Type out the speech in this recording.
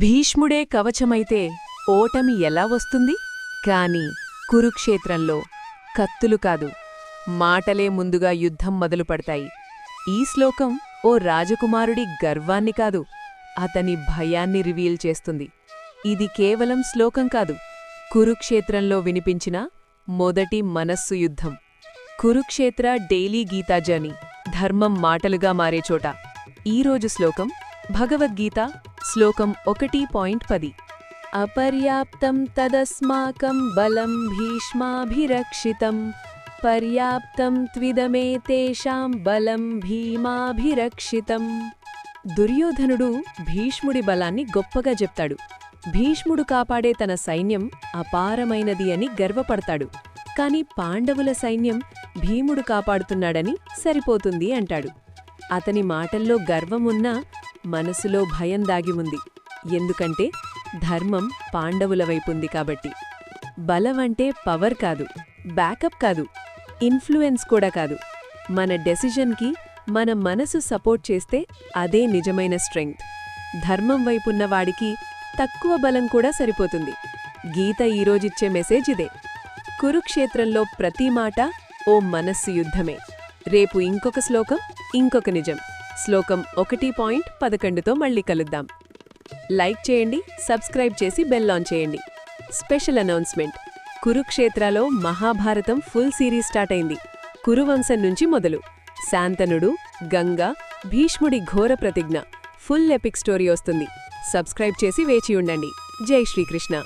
భీష్ముడే కవచమైతే ఓటమి ఎలా వస్తుంది? కాని కురుక్షేత్రంలో కత్తులు కాదు మాటలే ముందుగా యుద్ధం మొదలుపడతాయి ఈ శ్లోకం ఓ రాజకుమారుడి గర్వాన్ని కాదు అతని భయాన్ని రివీల్ చేస్తుంది. ఇది కేవలం శ్లోకం కాదు కురుక్షేత్రంలో వినిపించిన మొదటి మనస్సు యుద్ధం. కురుక్షేత్ర డైలీ గీతా జర్నీ ధర్మం మాటలుగా మారే చోట. ఈరోజు శ్లోకం భగవద్గీత శ్లోకం ఒకటి పాయింట్ పది. అపర్యాప్తం తదస్మాకం బలం భీష్మాభిరక్షితం. పర్యాప్తం త్విదమే తేషాం బలం భీమాభిరక్షితం. దుర్యోధనుడు భీష్ముడి బలాన్ని గొప్పగా చెప్తాడు. భీష్ముడు కాపాడే తన సైన్యం అపారమైనది అని గర్వపడతాడు. కాని పాండవుల సైన్యం భీముడు కాపాడుతున్నాడని సరిపోతుంది అంటాడు. అతని మాటల్లో గర్వమున్నా మనసులో భయం దాగి ఉంది. ఎందుకంటే ధర్మం పాండవుల వైపుంది కాబట్టి. బలమంటే పవర్ కాదు బ్యాకప్ కాదు ఇన్ఫ్లుయెన్స్ కూడా కాదు. మన డెసిజన్కి మన మనసు సపోర్ట్ చేస్తే అదే నిజమైన స్ట్రెంగ్త్. ధర్మం వైపున్న వాడికి తక్కువ బలం కూడా సరిపోతుంది. గీత ఈరోజిచ్చే మెసేజ్ ఇదే. కురుక్షేత్రంలో ప్రతి మాట ఓ మనస్సు యుద్ధమే. రేపు ఇంకొక శ్లోకం ఇంకొక నిజం. శ్లోకం ఒకటి పాయింట్ పదకొండుతో మళ్ళీ కలుద్దాం. లైక్ చేయండి సబ్స్క్రైబ్ చేసి బెల్ ఆన్ చేయండి. Special announcement. కురుక్షేత్రలో Mahabharatam full series start అయింది. కురువంశం నుంచి మొదలు. శాంతనుడు గంగ భీష్ముడి ఘోర ప్రతిజ్ఞ. ఫుల్ ఎపిక్ స్టోరీ వస్తుంది. సబ్స్క్రైబ్ చేసి వేచి ఉండండి. జై శ్రీకృష్ణ.